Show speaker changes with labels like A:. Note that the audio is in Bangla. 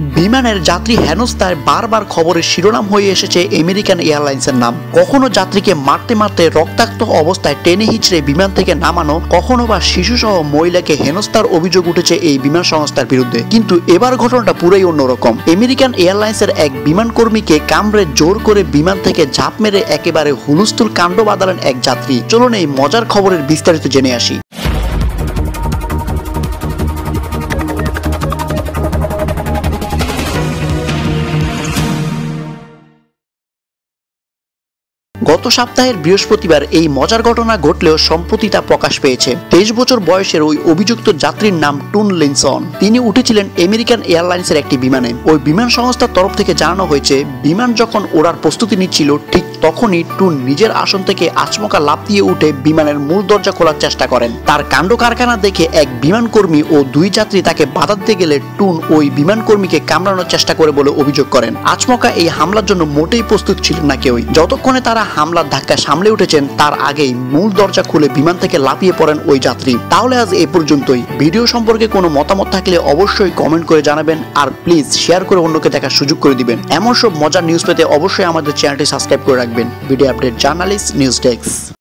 A: বিমানের যাত্রী হেনস্থায় বারবার খবরের শিরোনাম হয়ে এসেছে আমেরিকান এয়ারলাইন্সের নাম। কখনো যাত্রীকে মারতে মারতে রক্তাক্ত অবস্থায় টেনে হিচড়ে বিমান থেকে নামানো, কখনো বা শিশুসহ মহিলাকে হেনস্থার অভিযোগ উঠেছে এই বিমান সংস্থার বিরুদ্ধে। কিন্তু এবার ঘটনাটা পুরাই অন্যরকম। আমেরিকান এয়ারলাইন্সের এক বিমান কর্মীকে কামড়ে জোর করে বিমান থেকে ঝাঁপ মেরে একেবারে হুলস্থুল কাণ্ড বাঁধালেন এক যাত্রী। চলুন এই মজার খবরের বিস্তারিত জেনে আসি। গত সপ্তাহের বৃহস্পতিবার এই মজার ঘটনা ঘটলেও সম্প্রতি তা প্রকাশ পেয়েছে। তেইশ বছর বয়সের ওই অভিযুক্ত যাত্রীর নাম টুন লিনসন। তিনি উঠেছিলেন আমেরিকান এয়ারলাইন্সের একটি বিমানে। ওই বিমান সংস্থার তরফ থেকে জানানো হয়েছে, বিমান যখন ওড়ার প্রস্তুতি নিচ্ছিল, ঠিক তখনই টুন নিজের আসন থেকে আচমকা লাফ দিয়ে উঠে বিমানের মূল দরজা খোলার চেষ্টা করেন। তার কাণ্ড কারখানা দেখে এক বিমান কর্মী ও দুই যাত্রী তাকে বাধা দিতে গেলে টুন ওই বিমান কর্মীকে কামড়ানোর চেষ্টা করে বলে অভিযোগ করেন। আচমকা এই হামলার জন্য মোটেই প্রস্তুত ছিলেন না কেউই। যতক্ষণে তারা হামলার ধাক্কা সামলে উঠেছেন, তার আগেই মূল দরজা খুলে বিমান থেকে লাফিয়ে পড়েন ওই যাত্রী। তাহলে আজ এ পর্যন্তই। ভিডিও সম্পর্কে কোনো মতামত থাকলে অবশ্যই কমেন্ট করে জানাবেন আর প্লিজ শেয়ার করে অন্যকে দেখার সুযোগ করে দিবেন। এমন সব মজার নিউজ পেতে অবশ্যই আমাদের চ্যানেলটি সাবস্ক্রাইব করে রাখবেন। Video update journalist news desk